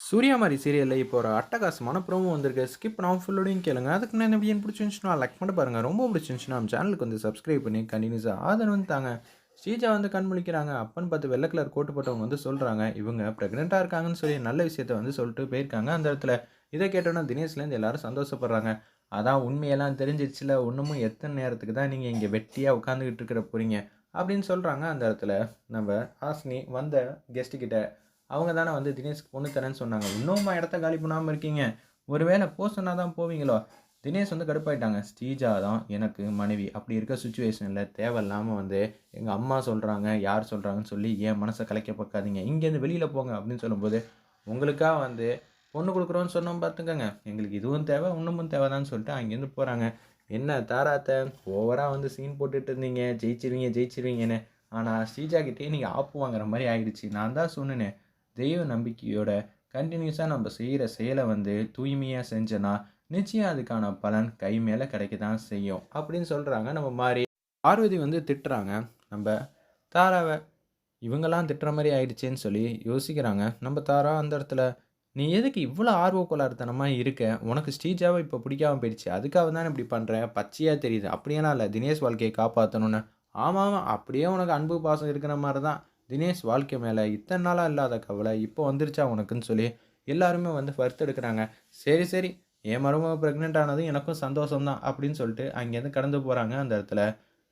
சூர்யா மாதிரி சீரியலில் இப்போ ஒரு அட்டகாசமான ப்ரோமோ வந்திருக்கு. ஸ்கிப் நான் ஃபுல்லோடையும் கேளுங்க. அதுக்கு நான் எப்படி பிடிச்சிருந்துச்சுன்னா லைக் பண்ணி பாருங்கள் ரொம்ப பிடிச்சிருந்துச்சுன்னா நம்ம சேனலுக்கு வந்து சப்ஸ்கிரைப் பண்ணி கண்டினியூஸாக ஆதரவு வந்து தாங்க. ஸ்ரீஜா வந்து கண் முழிக்கிறாங்க. அப்பன்னு பார்த்து வெள்ளை கலர் கோட்டு போட்டவங்க வந்து சொல்கிறாங்க இவங்க ப்ரெக்னெண்ட்டாக இருக்காங்கன்னு சொல்லி நல்ல விஷயத்த வந்து சொல்லிட்டு போயிருக்காங்க அந்த இடத்துல. இதை கேட்டோன்னா தினேஷ்லேருந்து எல்லாரும் சந்தோஷப்படுறாங்க. அதான் உண்மையெல்லாம் தெரிஞ்சிச்சுல ஒன்றுமும் எத்தனை நேரத்துக்கு தான் நீங்கள் இங்கே வெட்டியாக உட்காந்துக்கிட்டு இருக்கிற போகிறீங்க அப்படின்னு சொல்கிறாங்க அந்த இடத்துல. நம்ம ஆஸ்னி வந்த கெஸ்ட்டுக்கிட்ட அவங்க தானே வந்து தினேஷ்க்கு பொண்ணு தரேன்னு சொன்னாங்க. இன்னும்மா இடத்த காலி பண்ணாமல் இருக்கீங்க. ஒருவேளை போ சொன்னால் தான் போவீங்களோ? தினேஷ் வந்து கடுப்பாயிட்டாங்க. ஸ்ரீஜா தான் எனக்கு மனைவி. அப்படி இருக்க சுச்சுவேஷனில் தேவையில்லாமல் வந்து எங்கள் அம்மா சொல்கிறாங்க யார் சொல்கிறாங்கன்னு சொல்லி என் மனசை கலைக்க பார்க்காதீங்க. இங்கேருந்து வெளியில் போங்க அப்படின்னு சொல்லும்போது உங்களுக்காக வந்து பொண்ணு கொடுக்குறோன்னு சொன்னோம் பார்த்துக்கங்க. எங்களுக்கு இதுவும் தேவை இன்னமும் தேவைதான்னு சொல்லிட்டு அங்கேருந்து போகிறாங்க என்ன தாராத்த ஓவராக வந்து சீன் போட்டுட்டு இருந்தீங்க. ஜெயிச்சிருவீங்க ஜெயிச்சிருவீங்கன்னு. ஆனால் ஸ்ரீஜா கிட்டே நீங்கள் ஆப்பு வாங்குற மாதிரி ஆயிடுச்சு. நான் தான் சொன்னேனே தெய்வ நம்பிக்கையோட கண்டினியூஸாக நம்ம செய்கிற செயலை வந்து தூய்மையாக செஞ்சோன்னா நிச்சயம் அதுக்கான பலன் கை மேலே கிடைக்க தான் செய்யும். அப்படின்னு சொல்கிறாங்க நம்ம மாதிரி பார்வதி வந்து திட்டுறாங்க. நம்ம தாராவை இவங்கெல்லாம் திட்டுற மாதிரி ஆயிடுச்சேன்னு சொல்லி யோசிக்கிறாங்க. நம்ம தாரா அந்த இடத்துல நீ எதுக்கு இவ்வளோ ஆர்வக்கோளாறுத்தனமாக இருக்க? உனக்கு ஸ்டீஜாவை இப்போ பிடிக்காம போயிடுச்சு. அதுக்காக தானே இப்படி பண்ணுற பச்சையாக தெரியுது. அப்படியெல்லாம் இல்லை. தினேஷ் வாழ்க்கையை காப்பாற்றணும்னு ஆமாம் அப்படியே உனக்கு அன்பு பாசம் இருக்கிற மாதிரி தான் தினேஷ் வாழ்க்கை மேலே இத்தனை நாளாக இல்லாத கவலை இப்போ வந்துருச்சா உனக்குன்னு சொல்லி எல்லாருமே வந்து எடுக்கிறாங்க. சரி சரி என் மருமக ப்ரெக்னென்ட் ஆனதும் எனக்கும் சந்தோஷம் தான் அப்படின்னு சொல்லிட்டு அங்கேருந்து கடந்து போகிறாங்க அந்த இடத்துல.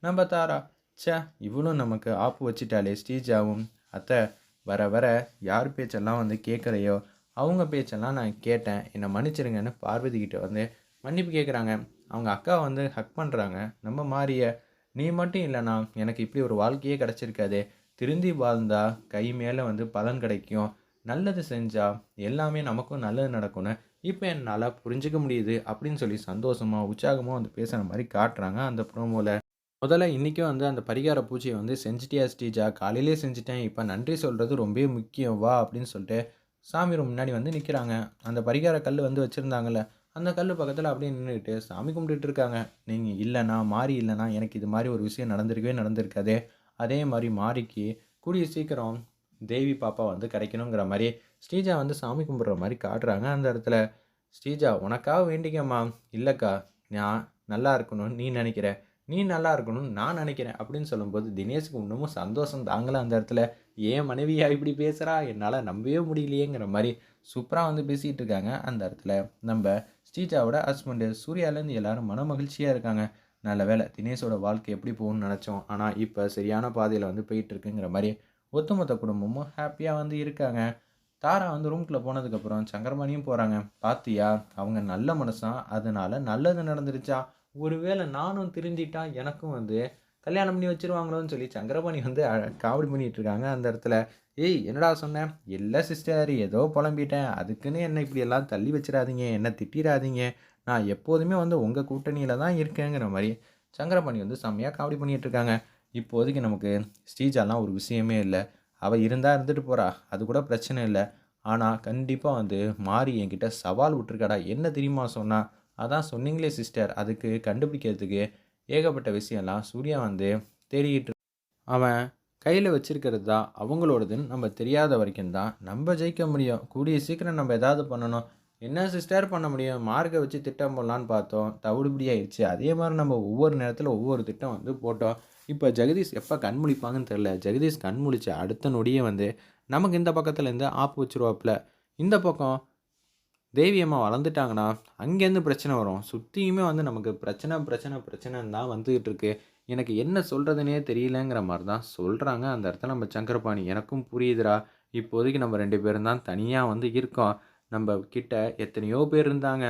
நம்ம தாரா சே இவளும் நமக்கு ஆப்பு வச்சுட்டாலே ஸ்ரீஜாவும். அத்தை வர வர யார் பேச்செல்லாம் வந்து கேட்குறையோ அவங்க பேச்செல்லாம் நான் கேட்டேன். என்னை மன்னிச்சிருங்கன்னு பார்வதிக்கிட்ட வந்து மன்னிப்பு கேட்குறாங்க அவங்க அக்கா வந்து ஹக் பண்ணுறாங்க நம்ம மாறிய நீ மட்டும் இல்லைனா எனக்கு இப்படி ஒரு வாழ்க்கையே கிடச்சிருக்காதே. திருந்தி வாழ்ந்தால் கை மேலே வந்து பலன் கிடைக்கும். நல்லது செஞ்சால் எல்லாமே நமக்கும் நல்லது நடக்கும்னு இப்போ என்னால் புரிஞ்சிக்க முடியுது அப்படின்னு சொல்லி சந்தோஷமாக உற்சாகமாக வந்து பேசுகிற மாதிரி காட்டுறாங்க அந்த ப்ரோமோவில் முதல்ல இன்றைக்கும் வந்து அந்த பரிகார பூஜையை வந்து செஞ்சிட்டியா ஸ்டீஜா காலையிலே செஞ்சுட்டேன். இப்போ நன்றி சொல்கிறது ரொம்ப முக்கியம். வா அப்படின்னு சொல்லிட்டு சாமி ரூம் முன்னாடி வந்து நிற்கிறாங்க அந்த பரிகார கல் வந்து வச்சுருந்தாங்கல்ல அந்த கல் பக்கத்தில் அப்படியே நின்றுட்டு சாமி கும்பிட்டுட்டு இருக்காங்க. நீங்கள் இல்லைனா மாறி இல்லைனா எனக்கு இது மாதிரி ஒரு விஷயம் நடந்திருக்கவே நடந்திருக்காதே. அதே மாதிரி மாறிக்கு கூடிய சீக்கிரம் தேவி பாப்பா வந்து கிடைக்கணுங்கிற மாதிரி ஸ்ரீஜா வந்து சாமி கும்பிட்ற மாதிரி காட்டுறாங்க. அந்த இடத்துல ஸ்ரீஜா உனக்காக வேண்டிக்கம்மா. இல்லைக்கா நான் நல்லா இருக்கணும்னு நீ நினைக்கிற. நீ நல்லா இருக்கணும்னு நான் நினைக்கிறேன். அப்படின்னு சொல்லும்போது தினேஷுக்கு இன்னமும் சந்தோஷம் தாங்கல அந்த இடத்துல. ஏன் மனைவியா இப்படி பேசுகிறா என்னால் நம்பவே முடியலையேங்கிற மாதிரி சூப்பராக வந்து பேசிகிட்டு இருக்காங்க அந்த இடத்துல. நம்ம ஸ்ரீஜாவோட ஹஸ்பண்டு சூர்யாலேருந்து எல்லாரும் மன மகிழ்ச்சியாக இருக்காங்க. நல்ல வேலை. தினேஷோட வாழ்க்கை எப்படி போகும்னு நினச்சோம். ஆனால் இப்போ சரியான பாதையில் வந்து போயிட்டுருக்குங்கிற மாதிரி ஒத்துமொத்த குடும்பமும் ஹாப்பியாக வந்து இருக்காங்க. தாரா வந்து ரூம்குள்ளே போனதுக்கப்புறம் சங்கரமணியும் போகிறாங்க பாத்தியா அவங்க நல்ல மனசான் அதனால் நல்லது நடந்துருச்சா? ஒருவேளை நானும் திருந்திட்டா எனக்கும் வந்து கல்யாணம் பண்ணி வச்சிருவாங்களோன்னு சொல்லி சங்கரபாணி வந்து காவடி பண்ணிகிட்டு இருக்காங்க அந்த இடத்துல. ஏய் என்னடா சொன்னேன் இல்லை சிஸ்டர் ஏதோ புலம்பிட்டேன். அதுக்குன்னு என்னை இப்படி எல்லாம் தள்ளி வச்சிடாதீங்க. என்ன திட்டிடாதீங்க. நான் எப்போதுமே வந்து உங்கள் கூட்டணியில் தான் இருக்கேங்கிற மாதிரி சங்கரபாணி வந்து செம்மையாக காமெடி பண்ணிகிட்டு இருக்காங்க. இப்போதைக்கு நமக்கு ஸ்ரீஜாலாம் ஒரு விஷயமே இல்லை. அவள் இருந்தால் இருந்துட்டு போகிறா அது கூட பிரச்சனை இல்லை. ஆனால் கண்டிப்பாக வந்து மாறி என்கிட்ட சவால் விட்டுருக்காடா. என்ன தெரியுமா சொன்னால் அதான் சொன்னீங்களே சிஸ்டர். அதுக்கு கண்டுபிடிக்கிறதுக்கு ஏகப்பட்ட விஷயம்லாம் சூர்யா வந்து தேடிக்கிட்டு அவன் கையில் வச்சிருக்கிறது தான் அவங்களோடதுன்னு நம்ம தெரியாத வரைக்கும் தான் நம்ம ஜெயிக்க முடியும். கூடிய சீக்கிரம் நம்ம எதாவது பண்ணணும். என்ன சிஸ்டர் பண்ண முடியும்? மார்க்கை வச்சு திட்டம் போடலான்னு பார்த்தோம். தவிடுபடி ஆயிடுச்சு அதே மாதிரி நம்ம ஒவ்வொரு நேரத்தில் ஒவ்வொரு திட்டம் வந்து போட்டோம். இப்போ ஜெகதீஷ் எப்போ கண் முழிப்பாங்கன்னு தெரில ஜெகதீஷ் கண் முழிச்ச அடுத்த நொடியே வந்து நமக்கு இந்த பக்கத்துலேருந்து ஆப்பு வச்சுருவாப்பில். இந்த பக்கம் தேவி அம்மா வளர்ந்துட்டாங்கன்னா அங்கேருந்து பிரச்சனை வரும். சுற்றியுமே வந்து நமக்கு பிரச்சனை பிரச்சனை பிரச்சனைன்னு தான் வந்துக்கிட்டு இருக்கு. எனக்கு என்ன சொல்கிறதுனே தெரியலங்கிற மாதிரி தான் சொல்கிறாங்க அந்த இடத்துல நம்ம சங்கரபாணி. எனக்கும் புரியுதுரா இப்போதைக்கு நம்ம ரெண்டு பேரும் தான் தனியாக வந்து இருக்கோம். நம்ம கிட்ட எத்தனையோ பேர் இருந்தாங்க.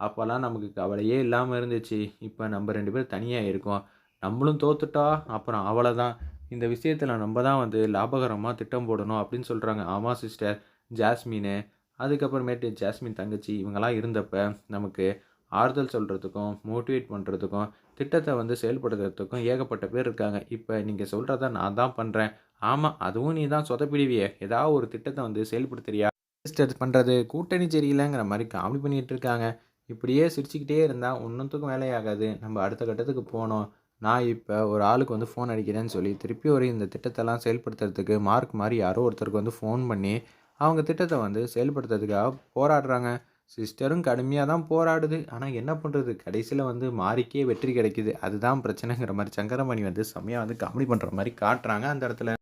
அப்போல்லாம் நமக்கு கவலையே இல்லாமல் இருந்துச்சு. இப்போ நம்ம ரெண்டு பேரும் தனியாக இருக்கோம். நம்மளும் தோத்துட்டா அப்புறம் அவளை தான் இந்த விஷயத்தில் நம்ம தான் வந்து லாபகரமாக திட்டம் போடணும் அப்படின்னு சொல்கிறாங்க ஆமாம் சிஸ்டர். ஜாஸ்மின்னு அதுக்கப்புறமேட்டு ஜாஸ்மின் தங்கச்சி இவங்கெல்லாம் இருந்தப்போ நமக்கு ஆறுதல் சொல்கிறதுக்கும் மோட்டிவேட் பண்ணுறதுக்கும் திட்டத்தை வந்து செயல்படுத்துறதுக்கும் ஏகப்பட்ட பேர் இருக்காங்க. இப்போ நீங்கள் சொல்கிறத நான் தான் பண்ணுறேன் ஆமாம் அதுவும் நீ தான் சொதப்பிடுவியே. ஏதாவது ஒரு திட்டத்தை வந்து செயல்படுத்துறியா? சிஸ்டர் பண்ணுறது கூட்டணி சரியில்லைங்கிற மாதிரி காமெடி பண்ணிகிட்டு இருக்காங்க. இப்படியே சிரிச்சுக்கிட்டே இருந்தால் ஒன்றுத்துக்கும் வேலையாகாது. நம்ம அடுத்த கட்டத்துக்கு போனோம் நான் இப்போ ஒரு ஆளுக்கு வந்து ஃபோன் அடிக்கிறேன்னு சொல்லி திருப்பி ஒரு இந்த திட்டத்தெல்லாம் செயல்படுத்துறதுக்கு மார்க் மாதிரி யாரோ ஒருத்தருக்கு வந்து ஃபோன் பண்ணி அவங்க திட்டத்தை வந்து செயல்படுத்துறதுக்காக போராடுறாங்க. சிஸ்டரும் கடுமையாக தான் போராடுது. ஆனால் என்ன பண்ணுறது கடைசியில் வந்து மாறிக்கே வெற்றி கிடைக்குது. அதுதான் பிரச்சனைங்கிற மாதிரி சங்கரமணி வந்து செம்மையாக வந்து காமெடி பண்ணுற மாதிரி காட்டுறாங்க அந்த இடத்துல.